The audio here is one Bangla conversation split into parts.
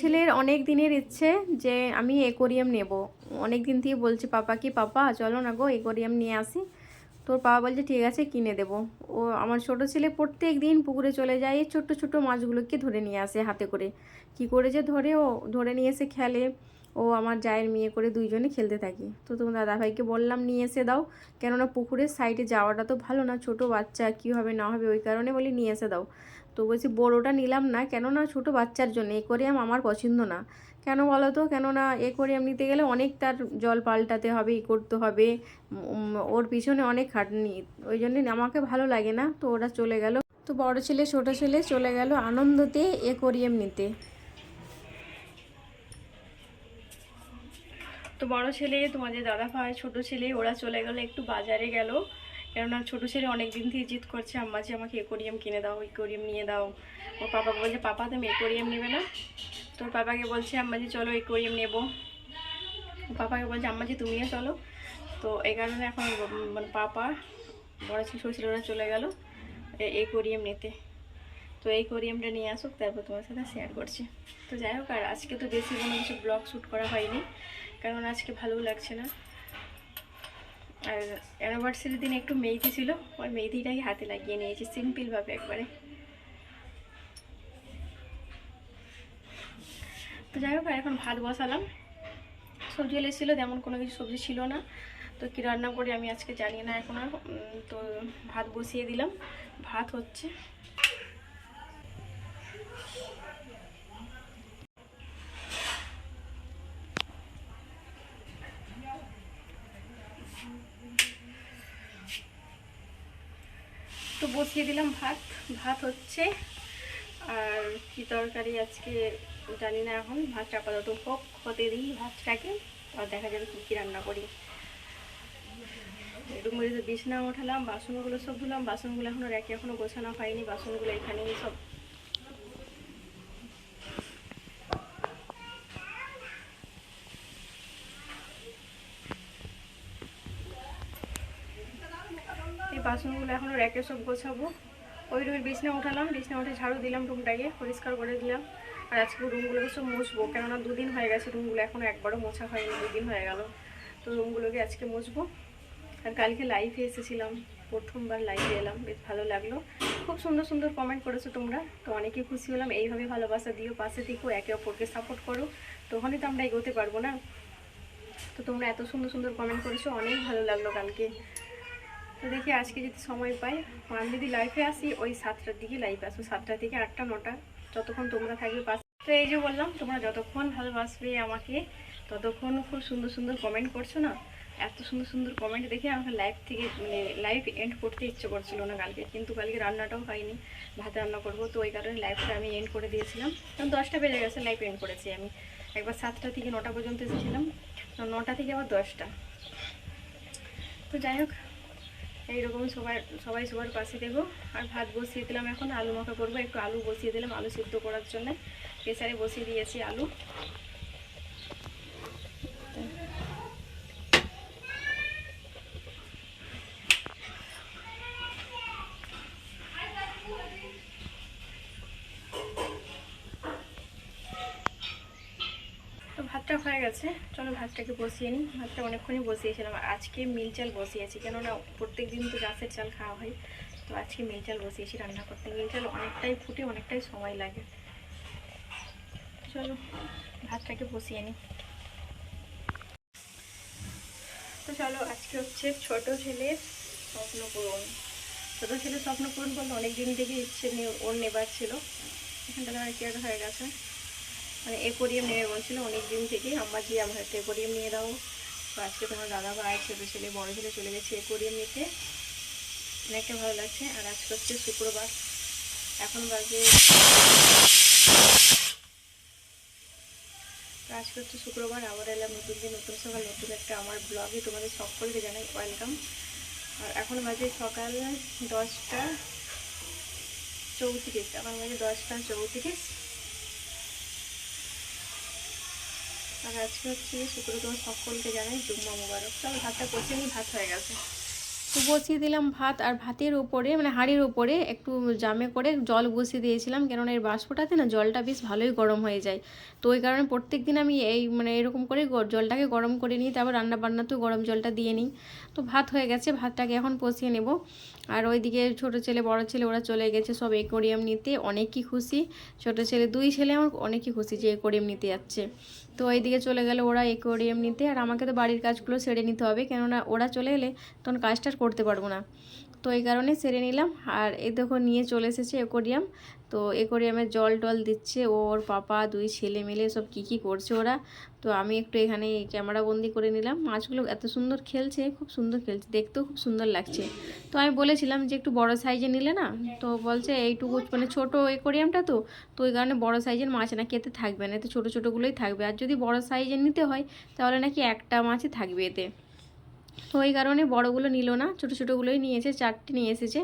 ছেলের অনেক দিনের ইচ্ছে যে আমি একোরিয়াম নেব। অনেক দিন থেকে বলছি, পাপা কি পাপা? চলো না গো, একোরিয়াম নিয়ে আসি। তোর বাবা বলছে, ঠিক আছে, কিনে দেব। ও আমার ছোট ছেলে প্রত্যেক দিন পুকুরে চলে যায়, এই ছোট্ট ছোট্ট মাছগুলোকে ধরে নিয়ে আসে হাতে করে। কি করে যে ধরে ও, ধরে নিয়ে এসে খেলে। ও আমার জায়ের মেয়ে করে দুইজনে খেলতে থাকি। তো তোমার দাদাভাইকে বললাম, নিয়ে এসে দাও। কেননা পুকুরের সাইডে যাওয়াটা তো ভালো না, ছোট বাচ্চা, কী হবে না হবে ওই কারণে বলি, নিয়ে এসে দাও। তো বলছি, বড়োটা নিলাম না, কেননা ছোট বাচ্চার জন্য একোরিয়াম আমার পছন্দ না। কেন বলো তো? কেননা একোরিয়াম নিতে গেলে অনেক তার জল পাল্টাতে হবে, ই করতে হবে ওর পিছনে অনেক খাটনি, ওই জন্যে আমাকে ভালো লাগে না, তো ওরা চলে গেল। তো বড় ছেলে, ছোট ছেলে চলে গেল আনন্দতে একোরিয়াম নিতে। তো বড় ছেলে, তোমাদের দাদা ভাই, ছোট ছেলে, ওরা চলে গেল, একটু বাজারে গেল। কেননা ছোট ছেলে অনেক দিন থেকে জিদ করছে, আম্মা যে আমাকে একোরিয়াম কিনে দাও একোরিয়াম নিয়ে দাও। ও পাপাকে বলছে, পাপা, তুমি একোরিয়াম নেবে না? তোর পাপাকে বলছে, আম্মা যে চলো একোরিয়াম নেব। পাপাকে বলছে, আম্মা যে তুমিও চলো। তো এই কারণে এখন মানে পাপা, বড় ছেলে ওরা চলে গেল একোরিয়াম নিতে। তো এই কোরিয়ামটা নিয়ে আসুক, তারপর তোমার সাথে শেয়ার করছি। তো যাই হোক, আর আজকে তো বেশি কোনো কিছু ব্লগ শ্যুট করা হয়নি, কারণ আজকে ভালোও লাগছে না। আর অ্যানিভার্সারির দিন একটু মেহেদি ছিল, ওই মেহেদিটাই হাতে লাগিয়ে নিয়েছি সিম্পলভাবে একবারে। তো যাই হোক, আর এখন ভাত বসালাম। সবজি এসেছিল তেমন কোনো কিছু সবজি ছিল না। তো কী রান্না করি আমি আজকে জানি না এখন আর। তো ভাত বসিয়ে দিলাম। ভাত হচ্ছে তো বসিয়ে দিলাম ভাত। ভাত হচ্ছে আর কি তরকারি আজকে জানি না এখন। ভাতটা আপাতত হোক, হতে দিই ভাতটাকে আর দেখা যাবে কী কী রান্না করি। একটু মরিচে বিছনা ওঠালাম, বাসনগুলো সব ধুলাম, বাসনগুলো এখনও রেখে এখনও গোছানো হয়নি, বাসনগুলো এখানেই সব বাসনগুলো এখনও রেখে সব গোছাবো। ওই রুমের বিছনা উঠালাম বিছনা উঠে ঝাড়ু দিলাম রুমটাকে, পরিষ্কার করে দিলাম। আর আজকে রুমগুলোকে সব মুছবো, কেননা দুদিন হয়ে গেছে রুমগুলো এখনও একবারও মোছা হয়নি, দুদিন হয়ে গেল। তো রুমগুলোকে আজকে মুছবো। আর কালকে লাইভে এসেছিলাম, প্রথমবার লাইভে এলাম, বেশ ভালো লাগল। খুব সুন্দর সুন্দর কমেন্ট করেছ তোমরা, তো অনেকেই খুশি হলাম, এইভাবে ভালোবাসা দিও, পাশে থেকেও একে অপরকে সাপোর্ট করো তখনই তো আমরা এগোতে পারব না। তো তোমরা এত সুন্দর সুন্দর কমেন্ট করেছ, অনেক ভালো লাগল কালকে। তো দেখি আজকে যদি সময় পাই আমি যদি লাইফে আসি, ওই সাতটার দিকে লাইফে আসব। সাতটা থেকে আটটা, নটা, যতক্ষণ তোমরা থাকবে পাশে তো এই যে বললাম, তোমরা যতক্ষণ ভালোবাসবে আমাকে, ততক্ষণ খুব সুন্দর সুন্দর কমেন্ট করছ না? এত সুন্দর সুন্দর কমেন্ট দেখে আমাকে লাইভ থেকে মানে লাইভ এন্ড করতে ইচ্ছে করছিল না কালকে। কিন্তু কালকে রান্নাটাও হয়নি, ভাত রান্না করব। তো ওই কারণে লাইভটা আমি এন্ড করে দিয়েছিলাম। কারণ দশটা বেজে গেছে লাইভ এন্ড করেছি আমি। একবার সাতটা থেকে নটা পর্যন্ত এসেছিলাম নটা থেকে আবার দশটা। তো যাই হোক এইরকম সবাই সবাই সবার পাশে দেবো আর ভাত বসিয়ে দিলাম এখন। আলু মাখা করব। একটু আলু বসিয়ে দিলাম, আলু সিদ্ধ করার জন্য। প্রেসারে বসিয়ে দিয়েছি আলু। হয়ে গেছে। চলো ভাতটাকে বসিয়ে নিই। ভাতটা অনেকক্ষণই বসিয়েছিলাম। আজকে মিল চাল বসিয়েছি। কেননা প্রত্যেক দিন তো গাছের চাল খাওয়া হয়। তো আজকে মিল চাল বসিয়েছি রান্না করতে। মিল চাল অনেকটাই ফুটে, অনেকটাই সময় লাগে। চলো ভাতটাকে বসিয়ে নিই। তো চলো, আজকে হচ্ছে ছোট ছেলের স্বপ্ন পূরণ ছোট ছেলের স্বপ্ন পূরণ করলে অনেক দিন থেকে ইচ্ছে নিয়ে ওর নেবার ছিল। এখানটা আর কি হয়ে গেছে। মানে একোরিয়াম নেবে বলছিল, অনেক দিন থেকে আম্মা যে আমার একটা একোরিয়াম নিয়ে দাও। আজকে তোমার দাদা ভাই, ছোটো ছেলে, বড়ো ছেলে চলে গেছে একোরিয়াম নিতে। অনেকটা ভালো লাগছে। আর আজকে হচ্ছে শুক্রবার। এখন বাজে আজকে হচ্ছে শুক্রবার। আবার এলাম নতুন দিন, নতুন সকাল, নতুন একটা আমার ব্লগে তোমাদের সকলকে জানাই ওয়েলকাম আর এখন বাজে সকাল দশটা চৌত্রিশ। এখন বাজে দশটা চৌত্রিশ। আর আজকে হচ্ছে শুক্র তোমার সকলকে জানাই জুম্মা মোবারক। চলো, ভাতটা কষে নিই ভাত হয়ে গেছে। তো বসিয়ে দিলাম ভাত আর ভাতের উপরে মানে হাঁড়ির উপরে একটু জামে করে জল বসিয়ে দিয়েছিলাম। কেননা এর বাষ্পটাতে না জলটা বেশ ভালোই গরম হয়ে যায়। তো ওই কারণে প্রত্যেক দিন আমি এই মানে এরকম করে জলটাকে গরম করে নিই, তারপর রান্না বান্নাতেও গরম জলটা দিয়ে নিই। তো ভাত হয়ে গেছে, ভাতটাকে এখন কষিয়ে নেব। আর ওইদিকে ছোট ছেলে, বড় ছেলে ওরা চলে গেছে সব একোরিয়াম নিতে, অনেকই খুশি। ছোট ছেলে, দুই ছেলে আমার অনেকই খুশি যে একোরিয়াম নিতে যাচ্ছে। তো ওইদিকে চলে গেলে ওরা একোরিয়াম নিতে, আর আমাকে তো বাড়ির কাজগুলো সেরে নিতে হবে। কেননা ওরা চলে এলে তখন কাজটা আর করতে পারব না। তো এই কারণে সেরে নিলাম। আর এ দেখো নিয়ে চলে এসেছে একোরিয়াম তো একোরিয়ামের জল টল দিচ্ছে ওর পাপা, দুই ছেলে মিলে সব কী কী করছে ওরা। তো আমি একটু এখানে ক্যামেরা বন্দি করে নিলাম। মাছগুলো এত সুন্দর খেলছে, খুব সুন্দর খেলছে। দেখতেও খুব সুন্দর লাগছে। তো আমি বলেছিলাম যে একটু বড় সাইজে নিলে না, তো বলছে এইটুকু মানে ছোট একোরিয়ামটা তো তো ওই কারণে বড় সাইজের মাছ না খেতে থাকবে না। এতে ছোটো ছোটোগুলোই থাকবে। আর যদি বড় সাইজের নিতে হয়, তাহলে নাকি একটা মাছই থাকবে এতে। তো ওই কারণে বড়গুলো নিল না, ছোটো ছোটোগুলোই নিয়েছে, চারটে নিয়ে এসেছে।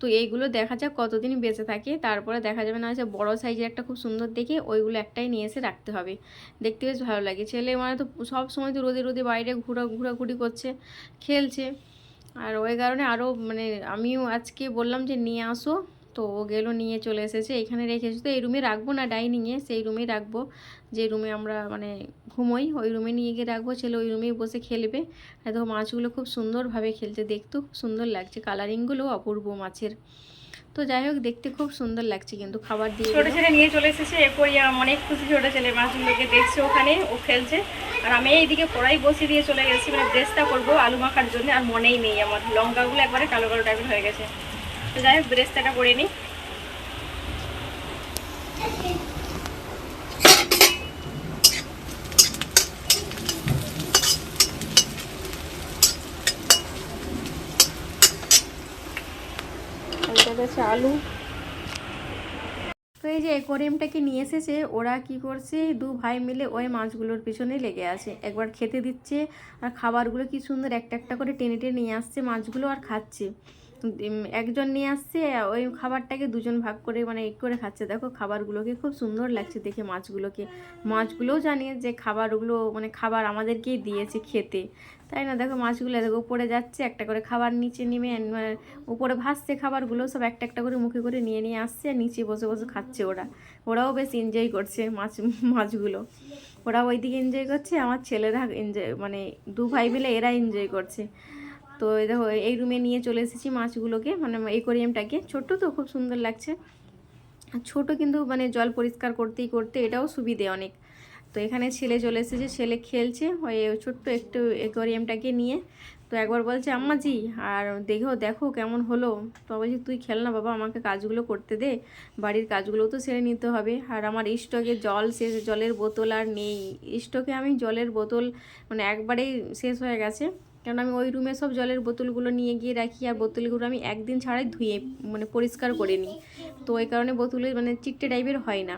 তো এইগুলো দেখা যাক কতদিন বেঁচে থাকে। তারপরে দেখা যাবে না যে বড় সাইজের একটা খুব সুন্দর দেখে ওইগুলো একটাই নিয়ে এসে রাখতে হবে। দেখতে বেশ ভালো লাগে। ছেলে মানে তো সব সময় তো রোদে রোদে বাইরে ঘোরা ঘোরাঘুরি করছে, খেলছে। আর ওই কারণে আরও মানে আমিও আজকে বললাম যে নিয়ে আসো। তো ও গেলো নিয়ে চলে এসেছে। এখানে রেখেছি তো এই রুমে রাখব না ডাইনিংয়ে সেই রুমেই রাখব। যে রুমে আমরা মানে ঘুমোই ওই রুমে নিয়ে গিয়ে রাখব। ছেলে ওই রুমেই বসে খেলবে। দেখো মাছগুলো খুব সুন্দরভাবে খেলছে। দেখতেও খুব সুন্দর লাগছে। কালারিংগুলো অপূর্ব মাছের। তো যাই হোক দেখতে খুব সুন্দর লাগছে কিন্তু। খাবার দিয়ে ছোট ছেলে নিয়ে চলে এসেছে। একরিয়াম অনেক খুশি ছোট ছেলে। মাছগুলোকে দেখছে ওখানে ও খেলছে। আর আমি এইদিকে কড়াই বসিয়ে দিয়ে চলে গেছি। মানে ব্রেস্তা করব আলু মাখার জন্য। আর মনেই নেই আমার। লঙ্কাগুলো একবারে কালো কালো টাইপের হয়ে গেছে। তো আলু। তো এই যে অ্যাকোয়ারিয়ামটাকে নিয়ে এসেছে, ওরা কি করছে, দু ভাই মিলে ওই মাছগুলোর পিছনে লেগে আছে। একবার খেতে দিচ্ছে, আর খাবারগুলো কি সুন্দর একটা একটা করে টেনে টেনে নিয়ে আসছে মাছগুলো আর খাচ্ছে। একজন নিয়ে আসছে, ওই খাবারটাকে দুজন ভাগ করে মানে এক করে খাচ্ছে। দেখো খাবারগুলোকে খুব সুন্দর লাগছে দেখে মাছগুলোকে। মাছগুলোও জানিয়ে যে খাবারগুলো মানে খাবার আমাদেরকেই দিয়েছে খেতে। তাই না? দেখো মাছগুলো দেখো উপরে যাচ্ছে, একটা করে খাবার নিচে নেমে মানে উপরে ভাসছে খাবারগুলো, সব একটা একটা করে মুখে করে নিয়ে নিয়ে আসছে আর নিচে বসে বসে খাচ্ছে ওরা। ওরাও বেশ এনজয় করছে মাছ, মাছগুলো। ওরা ওইদিকে এনজয় করছে, আমার ছেলেরা এনজয় মানে দু ভাই মিলে এরা এনজয় করছে। তো দেখো, এই রুমে নিয়ে চলে এসেছি মাছগুলোকে মানে একোরিয়ামটাকে ছোট্ট তো, খুব সুন্দর লাগছে। ছোট কিন্তু মানে জল পরিষ্কার করতেই করতে এটাও সুবিধে অনেক। তো এখানে ছেলে চলে এসেছে, ছেলে খেলছে, ওই ছোট্ট একটু অ্যাকোয়ারিয়ামটাকে নিয়ে। তো একবার বলছে, আম্মাজি, আর দেখো দেখো কেমন হলো? তো বলছি, তুই খেল না বাবা, আমাকে কাজগুলো করতে দে, বাড়ির কাজগুলোও তো সেরে নিতে হবে। আর আমার স্টকে জল শেষ, জলের বোতল আর নেই। স্টকে আমি জলের বোতল মানে একবারেই শেষ হয়ে গেছে। কারণ আমি ওই রুমে সব জলের বোতলগুলো নিয়ে গিয়ে রাখি আর বোতলগুলো আমি একদিন ছাড়াই ধুয়ে মানে পরিষ্কার করে নিই। তো ওই কারণে বোতলে মানে চিট্টে টাইপের হয় না।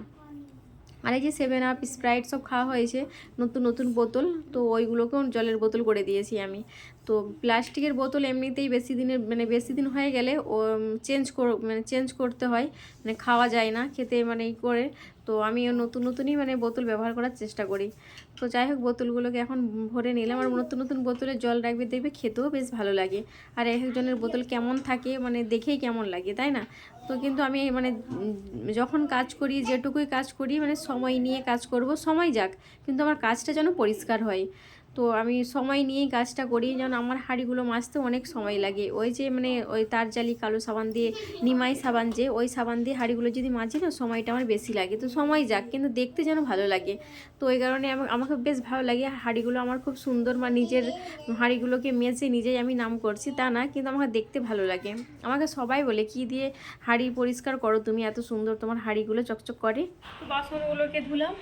আর এই যে সেভেন আপ স্প্রাইট সব খাওয়া হয়েছে, নতুন নতুন বোতল, তো ওইগুলোকেও জলের বোতল করে দিয়েছি আমি। তো প্লাস্টিকের বোতল এমনিতেই বেশি দিনের মানে বেশি দিন হয়ে গেলে, ও চেঞ্জ মানে চেঞ্জ করতে হয় মানে খাওয়া যায় না, খেতে মানে ই করে। তো আমি নতুন নতুনই মানে বোতল ব্যবহার করার চেষ্টা করি। তো যাই হোক, বোতলগুলোকে এখন ভরে নিলাম আর নতুন নতুন বোতলে জল রাখবে, দেখবে খেতেও বেশ ভালো লাগে। আর এক একজনের বোতল কেমন থাকে মানে দেখেই কেমন লাগে, তাই না? তো কিন্তু আমি মানে যখন কাজ করি, যেটুকুই কাজ করি মানে সময় নিয়ে কাজ করব, সময় যাক। কিন্তু আমার কাজটা যেন পরিষ্কার হয়। তো আমি সময় নিয়েই কাজটা করি। যেন আমার হাঁড়িগুলো মাজতে অনেক সময় লাগে। ওই যে মানে ওই তার জালি কালো সাবান দিয়ে, নিমাই সাবান যে, ওই সাবান দিয়ে হাঁড়িগুলো যদি মাজি না, সময়টা আমার বেশি লাগে। তো সময় যাক, কিন্তু দেখতে যেন ভালো লাগে। তো ওই কারণে আমা- আমাকে বেশ ভালো লাগে। হাঁড়িগুলো আমার খুব সুন্দর বা নিজের হাঁড়িগুলোকে মেজে নিজেই আমি নাম করছি। তা না, কিন্তু আমাকে দেখতে ভালো লাগে। আমাকে সবাই বলে, কি দিয়ে হাঁড়ি পরিষ্কার করো? তুমি এত সুন্দর তোমার হাঁড়িগুলো চকচক করে। বাসনগুলোকে ধুলাম।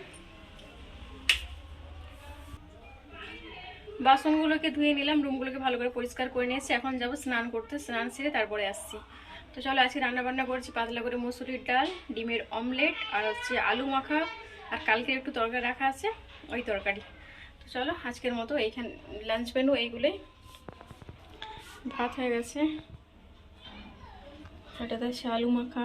বাসনগুলোকে ধুয়ে নিলাম, রুমগুলোকে ভালো করে পরিষ্কার করে নিয়েছি। এখন যাব স্নান করতে, স্নান সেরে তারপরে আসছি। তো চলো আজকে রান্না বান্না করছি পাতলা করে মুসুরির ডাল, ডিমের অমলেট, আর হচ্ছে আলু মাখা, আর কালকে একটু তরকারি রাখা আছে, ওই তরকারি। তো চলো আজকের মতো এইখান লাঞ্চ মেনু এইগুলোই। ভাত হয়ে গেছে। এটাতে আছে আলু মাখা।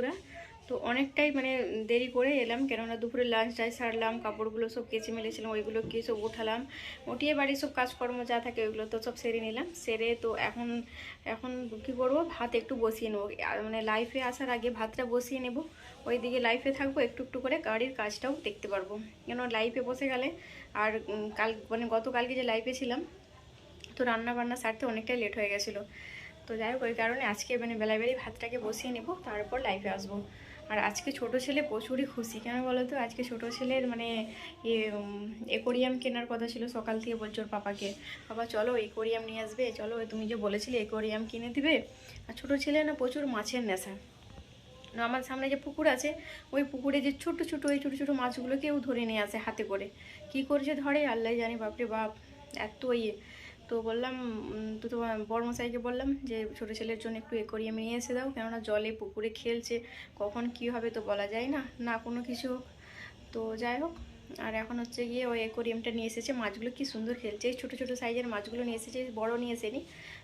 বন্ধুরা। তো অনেকটাই মানে দেরি করে এলাম, কেননা দুপুরে লাঞ্চটাই সারলাম, কাপড়গুলো সব কেচে মেলেছিলাম, ওইগুলো কি সব উঠালাম উঠিয়ে বাড়ির সব কাজকর্ম যা থাকে ওইগুলো তো সব সেরে নিলাম। সেরে তো এখন এখন কী করব? ভাত একটু বসিয়ে নেব। মানে লাইফে আসার আগে ভাতটা বসিয়ে নেব। ওইদিকে লাইফে থাকব, একটু একটু করে গাড়ির কাজটাও দেখতে পারব। কেন লাইফে বসে গেলে আর কাল মানে গতকালকে যে লাইফে ছিলাম, তো রান্না বান্না সারতে অনেকটাই লেট হয়ে গেছিল। তো যাই হোক, ওই কারণে আজকে মানে বেলা বেলায় ভাতটাকে বসিয়ে নেব, তারপর লাইফে আসব। আর আজকে ছোট ছেলে প্রচুরই খুশি, কেন বলো তো? আজকে ছোট ছেলের মানে একোরিয়াম কেনার কথা ছিল সকাল থেকে বলছো ওর পাপাকে। বাবা চলো একোরিয়াম নিয়ে আসবে, চলো তুমি যে বলেছিলে একোরিয়াম কিনে দিবে। আর ছোটো ছেলে না প্রচুর মাছের নেশা। আমার সামনে যে পুকুর আছে, ওই পুকুরে যে ছোট ছোট ওই ছোটো ছোটো মাছগুলো কেউ ধরে নিয়ে আসে হাতে করে। কি করছে ধরে? আল্লাহ জানি, বাপরে বাপ। এত ইয়ে। তো বললাম তো তোমার বড়মশাইকে বললাম যে, ছোটো ছেলের জন্য একটু এ করিয়ে নিয়ে এসে দাও। কেননা জলে পুকুরে খেলছে, কখন কি হবে তো বলা যায় না না কোনো কিছু। তো যাই হোক, আর এখন হচ্ছে গিয়ে ওই অ্যাকোরিয়ামটা নিয়ে এসেছে। মাছগুলো কি সুন্দর খেলছে। এই ছোটো ছোটো সাইজের মাছগুলো নিয়ে এসেছে, বড় নিয়ে এসেনি।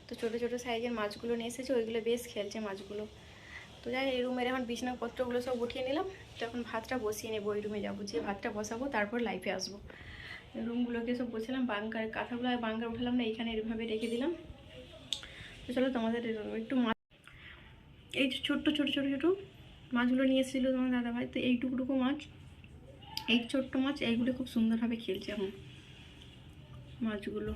তো ছোটো ছোটো সাইজের মাছগুলো নিয়ে এসেছে, ওইগুলো বেশ খেলছে মাছগুলো। তো যাই, এই রুমের এখন বিছনাপত্রগুলো সব উঠিয়ে নিলাম। তো এখন ভাতটা বসিয়ে নেব, ওই রুমে যাব যে ভাতটা বসাবো, তারপর লাইফে আসব। রুমগুলোকে সব বসেলাম বাঙ্কার কাঁথাগুলো আর বাঙ্কার উঠালাম না, এইখানে এরভাবে রেখে দিলাম। তো চলো তোমাদের একটু মাছ এই ছোট্ট ছোট ছোট ছোট মাছগুলো নিয়ে এসেছিল তোমার দাদাভাই, তো এইটুকুটুকু মাছ, এই ছোট্ট মাছ, এইগুলো খুব সুন্দরভাবে খেলছে এখন মাছগুলো।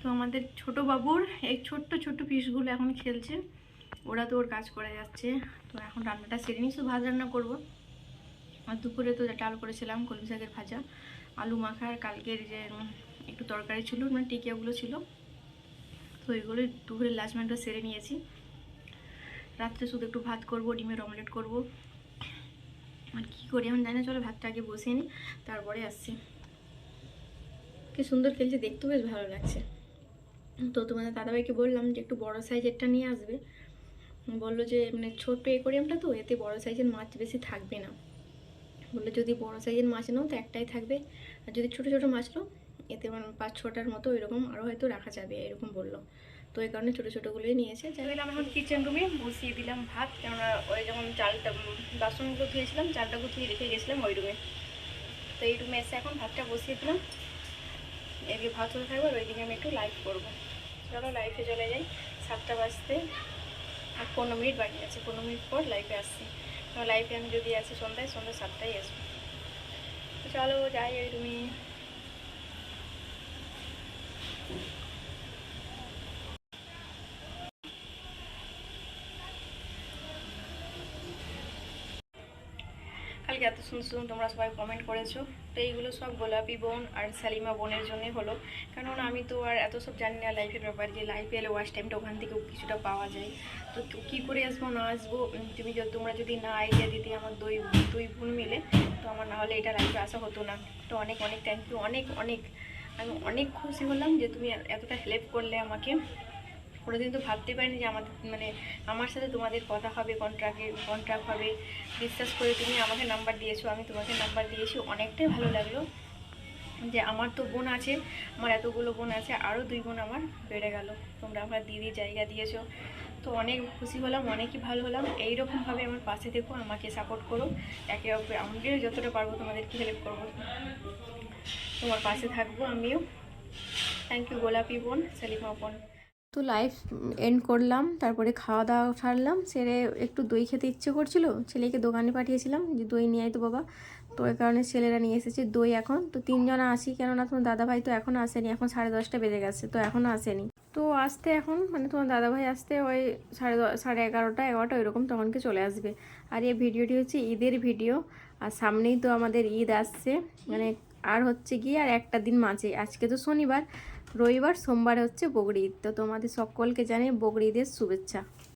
তো আমাদের ছোট বাবুর এই ছোট্ট ছোট্ট পিসগুলো এখন খেলছে। ওরা তো ওর কাজ করে যাচ্ছে। তো এখন রান্নাটা সেরে নিই। শুধু ভাত রান্না করব। আর দুপুরে তো ডাল করেছিলাম, কলমি শাকের ভাজা, আলু মাখা, আর কালকের যে একটু তরকারি ছিল মানে টিকিয়াগুলো ছিল। তো ওইগুলো দুপুরের লাস্ট সেরে নিয়েছি। রাত্রে শুধু একটু ভাত করব, ডিমের অমলেট করব। আর কী করি এখন জানি না, চলো ভাতটা আগে বসিয়ে নিই, তারপরে আসছি। কি সুন্দর খেলছে, দেখতেও বেশ ভালো লাগছে। তো তোমাদের দাদাভাইকে বললাম যে একটু বড় সাইজেরটা নিয়ে আসবে। বলল যে মানে ছোট্ট একোরিয়ামটা তো, এতে বড় সাইজের মাছ বেশি থাকবে না। বলল যদি বড় সাইজের মাছ নাও, তো একটাই থাকবে। আর যদি ছোট ছোট মাছ নাও, এতে মানে পাঁচ ছটার মতো এরকম আরও হয়তো রাখা যাবে, এরকম বলল। তো এই কারণে ছোটো ছোটোগুলোই নিয়েছে। যাই দিলাম এখন কিচেন রুমে বসিয়ে দিলাম ভাত। কেননা ওই যখন চালটা বাসনগুলো ধুয়েছিলাম চালটা গুছিয়ে রেখে গেছিলাম ওই রুমে তো এই রুমে এসে এখন ভাতটা বসিয়ে দিলাম। এদিকে ভাত হতে থাকবে, আর ওইদিকে আমি একটু লাইভ করব। চলো লাইফে চলে যাই। সাতটা বাজতে আর পনেরো মিনিট বাকি আছে, পনেরো মিনিট পর লাইফে আসছি। লাইফে আমি যদি আসি সন্ধ্যায়, সন্ধ্যা সাতটায় আসব। চলো যাই ওই রুমে কালকে এত সুন্দর সুন্দর তোমরা সবাই কমেন্ট করেছ। তো এইগুলো সব গোলাপি বোন আর সালিমা বোনের জন্যই হলো। কারণ আমি তো আর এত সব জানি না লাইফের ব্যাপার, যে লাইফে এলে ওয়াশ টাইমটা ওখান থেকে কিছুটা পাওয়া যায়। তো কী করে আসব, না আসব? তুমি তোমরা যদি না আইডিয়া দিতে আমার দুই দুই বোন মিলে, তো আমার না হলে এটা লাইফে আসা হতো না। তো অনেক অনেক থ্যাংক ইউ অনেক অনেক। আমি অনেক খুশি হলাম যে তুমি এতটা হেল্প করলে আমাকে। কোনোদিন তো ভাবতে পারিনি যে আমাদের মানে আমার সাথে তোমাদের কথা হবে কন্ট্রাক্টে কন্ট্রাক্ট হবে। বিশ্বাস করে তুমি আমাকে নাম্বার দিয়েছ, আমি তোমাকে নাম্বার দিয়েছি। অনেকটাই ভালো লাগল যে আমার তো বোন আছে, আমার এতগুলো বোন আছে, আরও দুই বোন আমার বেড়ে গেল। তোমরা আমার দিদি জায়গা দিয়েছ। তো অনেক খুশি হলাম, অনেকই ভালো হলাম। এইরকমভাবে আমার পাশে থেকো, আমাকে সাপোর্ট করো। একে অপরে, আমিও যতটা পারব তোমাদেরকে হেল্প করব। তোমার পাশে থাকব আমিও। থ্যাংক ইউ গোলাপি বোন, সালিমা বোন। তো লাইফ এন্ড করলাম, তারপরে খাওয়া দাওয়া সারলাম, সেরে একটু দই খেতে ইচ্ছে করছিল, ছেলেকে দোকানে পাঠিয়েছিলাম, যে দই নিয়ে আয় তো বাবা। তো ওই কারণে ছেলেরা নিয়ে এসেছে দই এখন। তো তিনজন আসি কেননা তোমার দাদাভাই তো এখন আসেনি, এখন সাড়ে দশটা বেজে গেছে, তো এখনও আসেনি। তো আসতে এখন মানে তোমার দাদাভাই আসতে ওই সাড়ে সাড়ে এগারোটা এগারোটা ওইরকম তখনকে চলে আসবে। আর এই ভিডিওটি হচ্ছে ঈদের ভিডিও, আর সামনেই তো আমাদের ঈদ আসছে মানে আর হচ্ছে কি আর একটা দিন মাঝে। আজকে তো শনিবার রবিবার সোমবার হচ্ছে বগরি ঈদ। তো তোমাদের সকলকে জানিয়ে বগরি ঈদের শুভেচ্ছা।